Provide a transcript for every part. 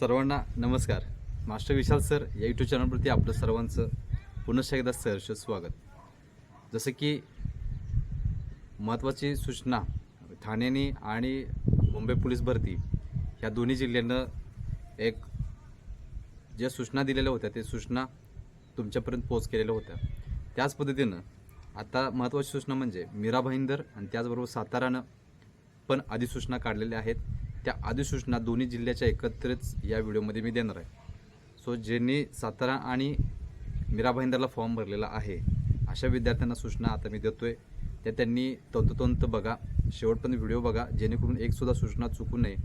सर्वांना नमस्कार. Master Vishal sir या यूट्यूब चॅनलवरती आपलं सर्वांचं पुनश्च एकदा सहर्ष स्वागत. जसं की महत्त्वाची सूचना ठाण्याने आणि मुंबई पोलीस भरती ह्या दोन्ही जिल्ह्यानं एक ज्या सूचना दिलेल्या होत्या ते सूचना तुमच्यापर्यंत पोच केलेल्या होत्या. त्याच पद्धतीनं आता महत्त्वाची सूचना म्हणजे मीरा भाईंदर आणि त्याचबरोबर सातारानं पण अधिसूचना काढलेल्या आहेत. त्या अधिसूचना दोन्ही जिल्ह्याच्या एकत्रित या व्हिडिओमध्ये मी देणार आहे. सो ज्यांनी सातारा आणि मीरा भाईंदरला फॉर्म भरलेला आहे अशा विद्यार्थ्यांना सूचना आता मी देतो आहे त्या त्यांनी तंतोतंत बघा शेवटपर्यंत व्हिडिओ बघा जेणेकरून एकसुद्धा सूचना चुकू नये.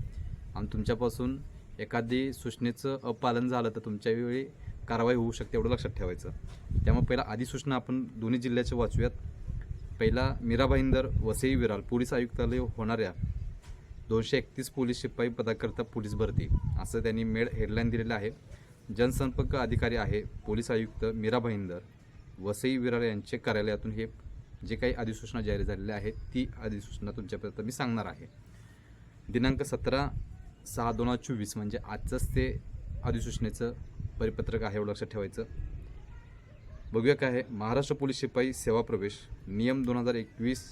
आणि तुमच्यापासून एखादी सूचनेचं अपालन झालं तर तुमच्यावेळी कारवाई होऊ शकते एवढं लक्षात ठेवायचं. त्यामुळे पहिला अधिसूचना आपण दोन्ही जिल्ह्याचे वाचूयात. पहिला मीरा भाईंदर वसई विराल पोलीस आयुक्तालय होणाऱ्या दोनशे एकतीस पोलीस शिपाई पदाकरता पोलीस भरती. असं त्यांनी मेड हेडलाईन दिलेलं आहे. जनसंपर्क अधिकारी आहे पोलीस आयुक्त मीरा भाईंदर. वसई विरार यांचे कार्यालयातून हे जे काही अधिसूचना जारी झालेल्या आहेत ती अधिसूचना तुमच्यापर्यंत मी सांगणार आहे. दिनांक सतरा सहा दोन हजार चोवीस म्हणजे आजचंच ते अधिसूचनेचं परिपत्रक आहे एवढं लक्षात ठेवायचं. बघूया काय आहे. महाराष्ट्र पोलीस शिपाई सेवा प्रवेश नियम दोन हजार एकवीस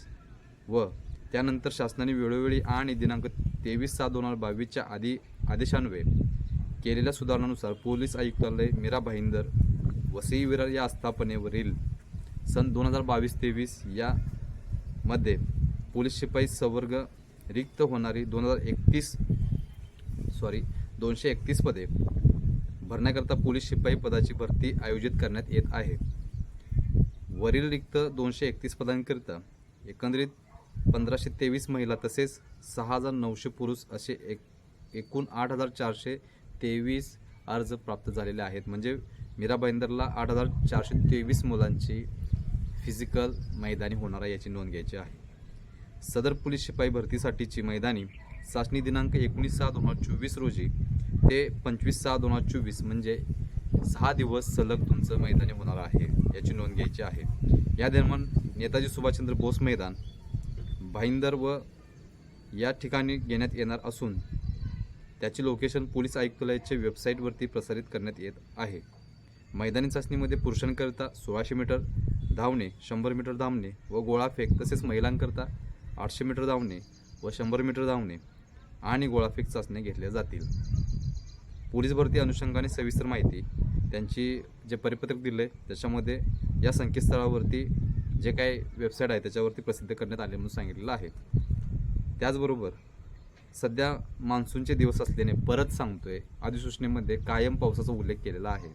व त्यानंतर शासनाने वेळोवेळी आणि दिनांक तेवीस सहा दोन हजार बावीसच्या आधी आदेशान्वये केलेल्या सुधारणानुसार पोलीस आयुक्तालय मीरा भाईंदर वसई विरार या आस्थापनेवरील सन दोन हजार बावीस तेवीस या मध्ये पोलीस शिपाई संवर्ग रिक्त होणारी दोन हजार एकतीस सॉरी दोनशे एकतीस पदे भरण्याकरता पोलीस शिपाई पदाची भरती आयोजित करण्यात येत आहे. वरील रिक्त दोनशे एकतीस पदांकरिता एकंदरीत पंधराशे तेवीस महिला तसेच सहा हजार नऊशे पुरुष असे एक एकूण आठ हजार चारशे तेवीस अर्ज प्राप्त झालेले आहेत. म्हणजे मीरा भाईंदरला आठ हजार चारशे तेवीस मुलांची फिजिकल मैदानी होणार आहे याची नोंद घ्यायची आहे. सदर पोलीस शिपाई भरतीसाठीची मैदानी चाचणी दिनांक एकोणीस सहा दोन हजार चोवीस रोजी ते पंचवीस सहा दोन हजार चोवीस म्हणजे सहा दिवस सलग तुमचं मैदानी होणार आहे याची नोंद घ्यायची आहे. या दरम्यान नेताजी सुभाषचंद्र बोस मैदान भाईंदर व या ठिकाणी घेण्यात येणार असून त्याची लोकेशन पोलीस आयुक्तालयाच्या वेबसाईटवरती प्रसारित करण्यात येत आहे. मैदानी चाचणीमध्ये पुरुषांकरिता सोळाशे मीटर धावणे शंभर मीटर धावणे व गोळाफेक तसेच महिलांकरता आठशे मीटर धावणे व शंभर मीटर धावणे आणि गोळाफेक चाचण्या घेतल्या जातील. पोलीस भरती अनुषंगाने सविस्तर माहिती त्यांची जे परिपत्रक दिलं आहे त्याच्यामध्ये या संकेतस्थळावरती जे काही वेबसाईट आहे त्याच्यावरती प्रसिद्ध करण्यात आले म्हणून सांगितलेलं आहे. त्याचबरोबर सध्या मान्सूनचे दिवस असल्याने परत सांगतोय अधिसूचनेमध्ये कायम पावसाचा उल्लेख केलेला आहे.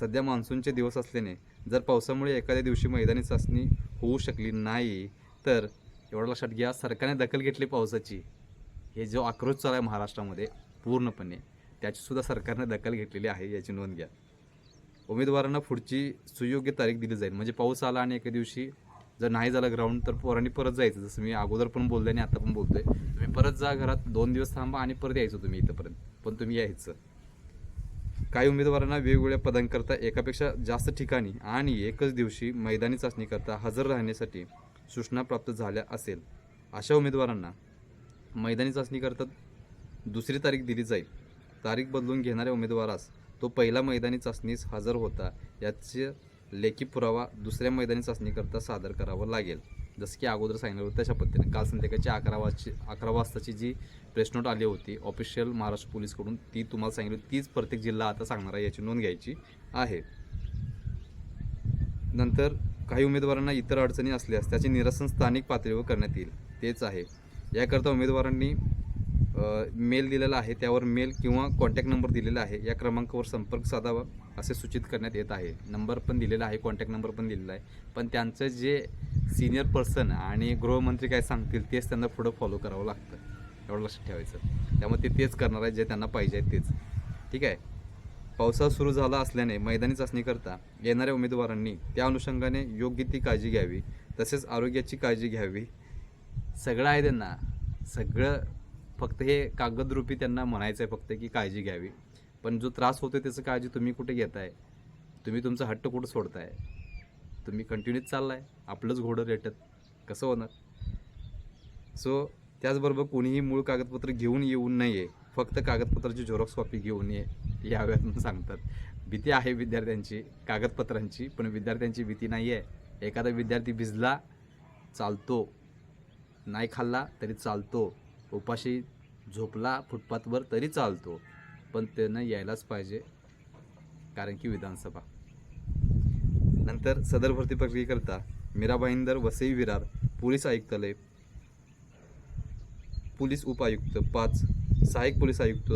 सध्या मान्सूनचे दिवस असल्याने जर पावसामुळे एखाद्या दिवशी मैदानी चाचणी होऊ शकली नाही तर एवढं लक्षात घ्या सरकारने दखल घेतली पावसाची. हे जो आक्रोश चालू आहे महाराष्ट्रामध्ये पूर्णपणे त्याचीसुद्धा सरकारने दखल घेतलेली आहे याची नोंद घ्या. उमेदवारांना पुढची सुयोग्य तारीख दिली जाईल. म्हणजे पाऊस आला आणि एका दिवशी जर नाही झालं ग्राउंड तर पोरांनी परत जायचं. जसं मी अगोदर पण बोललो आणि आता पण बोलतोय. तुम्ही परत जा घरात दोन दिवस थांबा आणि परत यायचं तुम्ही इथंपर्यंत. पण तुम्ही यायचं. काही उमेदवारांना वेगवेगळ्या पदांकरता एकापेक्षा जास्त ठिकाणी आणि एकच दिवशी मैदानी चाचणीकरता हजर राहण्यासाठी सूचना प्राप्त झाल्या असेल. अशा उमेदवारांना मैदानी चाचणीकरता दुसरी तारीख दिली जाईल. तारीख बदलून घेणाऱ्या उमेदवारास तो पहिला मैदानी चाचणीस हजर होता याचे लेखी पुरावा दुसऱ्या मैदानी चाचणीकरता सादर करावा लागेल. जसं की अगोदर सांगितलं होतं तशा पद्धतीने काल संध्याकाळची अकरा वाजची अकरा वाजताची जी प्रेस नोट आली होती ऑफिशियल महाराष्ट्र पोलीसकडून ती तुम्हाला सांगितली तीच प्रत्येक जिल्हा आता सांगणार आहे याची नोंद घ्यायची आहे. नंतर काही उमेदवारांना इतर अडचणी असल्यास त्याचे निरसन स्थानिक पातळीवर करण्यात येईल. तेच आहे. याकरता उमेदवारांनी मेल दिलेला आहे त्यावर मेल किंवा कॉन्टॅक्ट नंबर दिलेला आहे या क्रमांकावर संपर्क साधावा असे सूचित करण्यात येत आहे. नंबर पण दिलेला आहे कॉन्टॅक्ट नंबर पण दिलेला आहे. पण त्यांचं जे सिनियर पर्सन आणि गृहमंत्री काय सांगतील तेच त्यांना पुढं फॉलो करावं लागतं. एवढं लक्षात ठेवायचं. त्यामुळे ते तेच करणार आहे जे त्यांना पाहिजे आहे तेच. ठीक आहे? पावसाळा सुरू झाला असल्याने मैदानी चाचणीकरता येणाऱ्या उमेदवारांनी त्या अनुषंगाने योग्य ती काळजी घ्यावी. तसेच आरोग्याची काळजी घ्यावी. सगळं आहे त्यांना. सगळं फक्त हे कागदरूपी त्यांना म्हणायचं आहे फक्त की काळजी घ्यावी. पण जो त्रास होतो त्याचं काळजी तुम्ही कुठे घेताय? तुम्ही तुमचा हट्ट कुठं सोडताय? तुम्ही कंटिन्यूच चाललाय? आपलंच घोडं रेटत. कसं होणार? सो त्याचबरोबर कोणीही मूळ कागदपत्र घेऊन येऊ नये. फक्त कागदपत्राची झेरॉक्स कॉपी घेऊन ये. याव्यात म्हणून सांगतात. भीती आहे विद्यार्थ्यांची कागदपत्रांची पण विद्यार्थ्यांची भीती नाही आहे एखादा विद्यार्थी भिजला चालतो. नाही खाल्ला तरी चालतो. उपाशी झोपला फुटपाथवर तरी चालतो. पण त्यानं यायलाच पाहिजे कारण की विधानसभा. नंतर सदर भरती प्रक्रियेकरता मीरा भाईंदर वसई विरार पोलीस आयुक्तालय पोलीस उपायुक्त पाच सहाय्यक पोलीस आयुक्त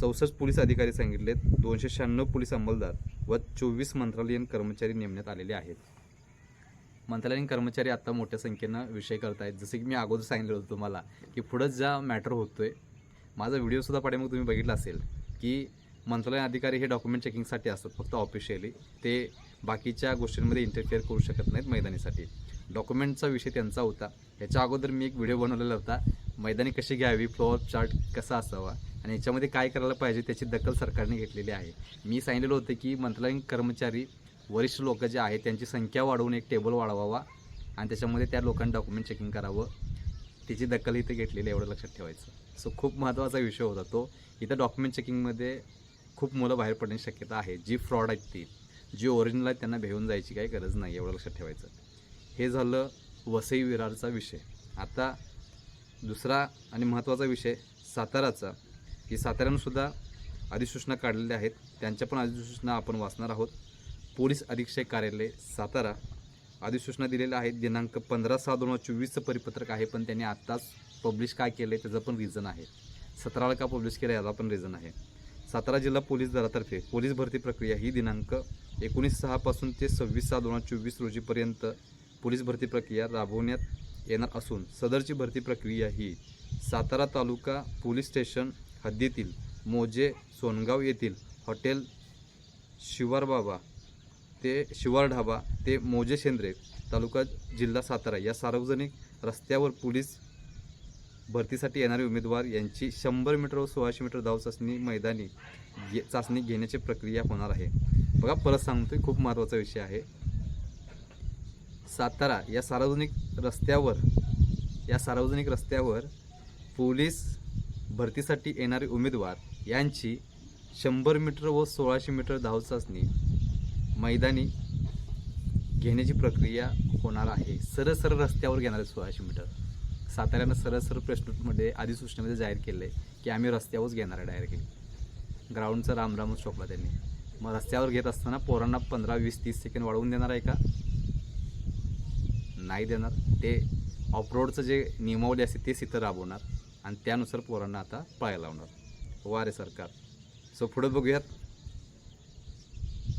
चौसष्ट पोलीस अधिकारी सांगितलेत दोनशे शहाण्णव पोलीस अंमलदार व चोवीस मंत्रालयीन कर्मचारी नेमण्यात आलेले आहेत. मंत्रालयीन कर्मचारी आता मोठ्या संख्येनं विषय करतायत. जसे की मी अगोदर सांगितलं होतं तुम्हाला की पुढं ज्या मॅटर होतोय माझा व्हिडिओसुद्धा पाठीमाग तुम्ही बघितला असेल की मंत्रालयीन अधिकारी हे डॉक्युमेंट चेकिंगसाठी असतात फक्त ऑफिशियली ते बाकीच्या गोष्टींमध्ये इंटरफेअर करू शकत नाहीत मैदानीसाठी. डॉक्युमेंटचा विषय त्यांचा होता. ह्याच्या अगोदर मी एक व्हिडिओ बनवलेला होता. मैदानी कशी घ्यावी फ्लोअर चार्ट कसा असावा आणि याच्यामध्ये काय करायला पाहिजे त्याची दखल सरकारने घेतलेली आहे. मी सांगितलेलं होतं की मंत्रालयीन कर्मचारी वरिष्ठ लोक जे आहेत त्यांची संख्या वाढवून एक टेबल वाढवावा आणि त्याच्यामध्ये त्या लोकांनी डॉक्युमेंट चेकिंग करावं. त्याची दखल इथे घेतलेली एवढं लक्षात ठेवायचं. सो खूप महत्त्वाचा विषय होता तो. इथं डॉक्युमेंट चेकिंगमध्ये खूप मुलं बाहेर पडण्याची शक्यता आहे. जी फ्रॉड आहेत ती. जी ओरिजिनल आहेत त्यांना भेऊन जायची काही गरज नाही एवढं लक्षात ठेवायचं. हे झालं वसई विरारचा विषय. आता दुसरा आणि महत्त्वाचा विषय साताराचा. की साताऱ्यानंसुद्धा अधिसूचना काढलेल्या आहेत. त्यांच्या पण अधिसूचना आपण वाचणार आहोत. पोलीस अधीक्षक कार्यालय सातारा अधिसूचना दिलेल्या आहेत. दिनांक पंधरा सहा दोन हजार चोवीसचं परिपत्रक आहे पण त्यांनी आत्ताच पब्लिश काय केलं आहे त्याचं पण रिझन आहे. सतराला का पब्लिश केलं याला पण रिझन आहे. सातारा जिल्हा पोलीस दलातर्फे पोलीस भरती प्रक्रिया ही दिनांक एकोणीस सहापासून ते सव्वीस सहा दोन हजार चोवीस रोजीपर्यंत पोलीस भरती प्रक्रिया राबवण्यात येणार असून सदरची भरती प्रक्रिया ही सातारा तालुका पोलीस स्टेशन हद्दीतील मोजे सोनगाव येथील हॉटेल शिवारबाबा ते शिवार ढाबा ते मोजे शेंद्रे तालुका जिल्हा सातारा या सार्वजनिक रस्त्यावर पोलीस भरतीसाठी येणारे उमेदवार यांची शंभर मीटर व सोळाशे मीटर धाव चाचणी मैदानी घे चाचणी घेण्याची प्रक्रिया होणार आहे. बघा परत सांगतोय खूप महत्त्वाचा विषय आहे. सातारा या सार्वजनिक रस्त्यावर या सार्वजनिक रस्त्यावर पोलीस भरतीसाठी येणारे उमेदवार यांची शंभर मीटर व सोळाशे मीटर धाव चाचणी मैदानी घेण्याची प्रक्रिया होणार आहे. सरळ सरळ रस्त्यावर घेणार आहे सोळाशे मीटर. साताऱ्यानं सरळ सरळ प्रेसनोटमध्ये अधिसूचनेमध्ये जाहीर केलं आहे की आम्ही रस्त्यावरच घेणार आहे डायरेक्टली ग्राउंडचं रामरामच ठोकला त्यांनी. मग रस्त्यावर घेत असताना पोरांना पंधरा वीस तीस सेकंड वाढवून देणार आहे का? नाही देणार. ते ऑफरोडचं जे नियमावली असते तेच इथं राबवणार. आणि त्यानुसार पोरांना आता पाळायला लावणार. वारे सरकार. सो पुढे बघूयात.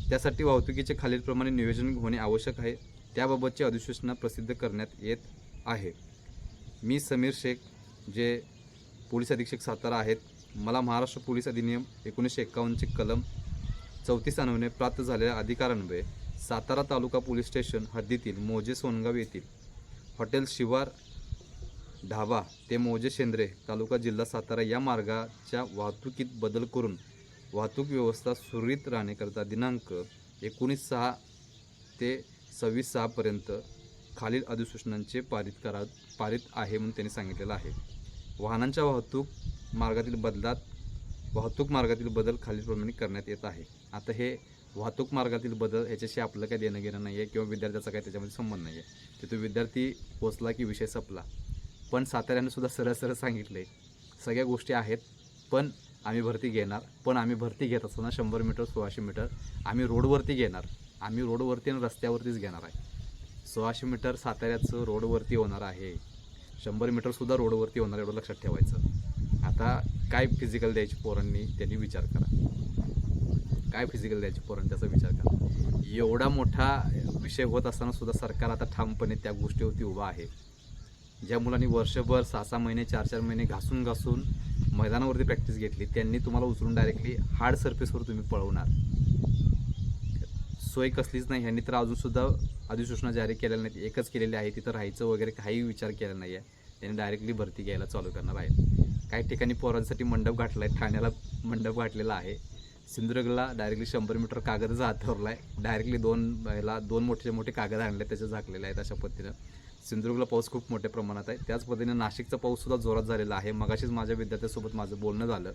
त्यासाठी वाहतुकीचे खालीलप्रमाणे नियोजन होणे आवश्यक आहे. त्याबाबतची अधिसूचना प्रसिद्ध करण्यात येत आहे. मी समीर शेख जे पोलीस अधीक्षक सातारा आहेत मला महाराष्ट्र पोलीस अधिनियम एकोणीसशे एकावन्नचे कलम चौतीस अन्वये प्राप्त झालेल्या अधिकारान्वये सातारा तालुका पोलीस स्टेशन हद्दीतील मोजे सोनगाव येथील हॉटेल शिवार ढाबा ते मोजे शेंद्रे तालुका जिल्हा सातारा या मार्गाच्या वाहतुकीत बदल करून वाहतूक व्यवस्था सुरळीत राहण्याकरता दिनांक एकोणीस सहा ते सव्वीस सहापर्यंत खालील अधिसूचनांचे पारित करा पारित आहे म्हणून त्यांनी सांगितलेलं आहे. वाहनांच्या वाहतूक मार्गातील बदलात वाहतूक मार्गातील बदल खालीलप्रमाणे करण्यात येत आहे. आता हे वाहतूक मार्गातील बदल ह्याच्याशी आपलं काही देणं घेणं नाही आहे किंवा विद्यार्थ्याचा काही त्याच्यामध्ये संबंध नाही आहे तिथं विद्यार्थी पोचला की विषय संपला. पण साताऱ्यानं सुद्धा सरळ सरळ सांगितलं आहे सगळ्या गोष्टी आहेत पण आम्ही भरती घेणार पण आम्ही भरती घेत असताना शंभर मीटर सोळाशे मीटर आम्ही रोडवरती घेणार. आम्ही रोडवरती आणि रस्त्यावरतीच घेणार आहे. सोळाशे मीटर साताऱ्याचं रोडवरती होणार आहे. शंभर मीटरसुद्धा रोडवरती होणार एवढं लक्षात ठेवायचं. आता काय फिजिकल द्यायची पोरांनी त्यांनी विचार करा. काय फिजिकल द्यायची पोरांनी त्याचा विचार करा. एवढा मोठा विषय होत असताना सुद्धा सरकार आता ठामपणे त्या गोष्टीवरती उभा आहे. ज्या मुलांनी वर्षभर सहा सहा महिने चार चार महिने घासून घासून मैदानावरती प्रॅक्टिस घेतली त्यांनी तुम्हाला उचलून डायरेक्टली हार्ड सरफेसवर तुम्ही पळवणार. सोय कसलीच नाही ह्यांनी तर अजूनसुद्धा अधिसूचना जारी केलेल्या नाहीत. एकच केलेली आहे तिथं राहायचं वगैरे काही विचार केला नाही आहे त्यांनी डायरेक्टली भरती घ्यायला चालू करणार आहे काही ठिकाणी पोरांसाठी मंडप गाठला आहे ठाण्याला मंडप गाठलेला आहे. सिंधुदुर्गला डायरेक्टली शंभर मीटर कागदच हातवरला आहे डायरेक्टली दोन ह्याला दोन मोठे मोठे कागद आणले त्याचे झाकलेले आहेत अशा पद्धतीनं. सिंधुदुर्गला पाऊस खूप मोठ्या प्रमाणात आहे. त्याच पद्धतीने नाशिकचा पाऊससुद्धा जोरात झालेला आहे. मगाशीच माझ्या विद्यार्थ्यासोबत माझं बोलणं झालं.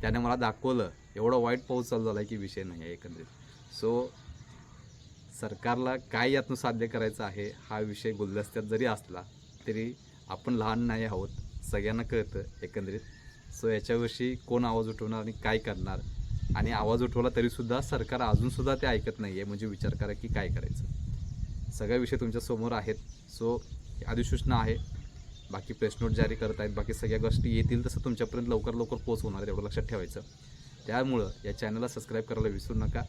त्याने मला दाखवलं एवढा वाईट पाऊस चालू झाला आहे की विषय नाही आहे एकंदरीत. सो सरकारला काय यातून साध्य करायचं आहे हा विषय गुलदस्त्यात जरी असला तरी आपण लहान नाही आहोत सगळ्यांना कळतं एकंदरीत. सो याच्याविषयी कोण आवाज उठवणार आणि काय करणार? आणि आवाज उठवला तरीसुद्धा सरकार अजूनसुद्धा ते ऐकत नाही आहे म्हणजे विचार करा की काय करायचं. सगळ्या विषय तुमच्यासमोर आहेत. सो अधिसूचना आहे. बाकी प्रेस नोट जारी करत आहेत. बाकी सगळ्या गोष्टी येतील तसं तुमच्यापर्यंत लवकर लवकर पोहोचवणार आहे एवढं लक्षात ठेवायचं. त्यामुळं या चॅनलला सबस्क्राईब करायला विसरू नका.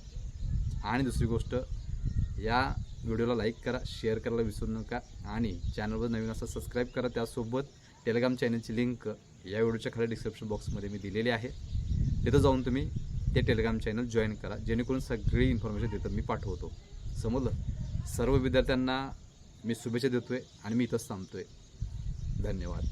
आणि दुसरी गोष्ट या व्हिडिओला लाईक करा शेअर करायला विसरू नका. आणि चॅनलवर नवीन असं सबस्क्राईब करा त्यासोबत टेलिग्राम चॅनलची लिंक या व्हिडिओच्या खाली डिस्क्रिप्शन बॉक्समध्ये मी दिलेली आहे. तिथं जाऊन तुम्ही ते टेलिग्राम चॅनल जॉईन करा. जेणेकरून सगळी इन्फॉर्मेशन तिथं मी पाठवतो. समजलं? सर्व विद्यार्थ्यांना मी शुभेच्छा देतो आहे आणि मी इथंच थांबतो आहे धन्यवाद.